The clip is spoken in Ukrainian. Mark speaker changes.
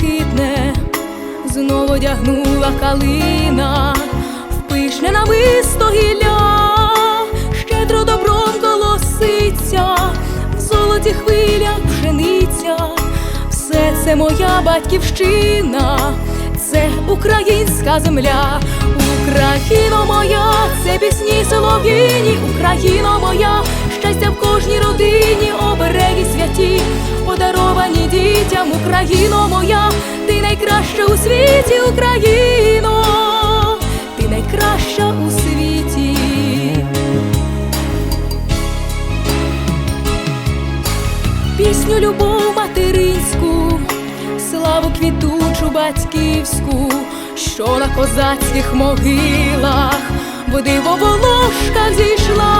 Speaker 1: блакитне, знову одягнула калина, в пишне намисто гілля, щедро добром колоситься, в золоті хвилях пшениця, все це моя батьківщина, це українська земля, Україно моя, це пісні солов'їні, Україно моя, щастя в кожній родині, обереги святі, подаровані дітям, Україно моя, найкраща у світі, Україно, ти найкраща у світі. Пісню любов материнську, славу квітучу батьківську, що на козацьких могилах в диво волошках зійшла,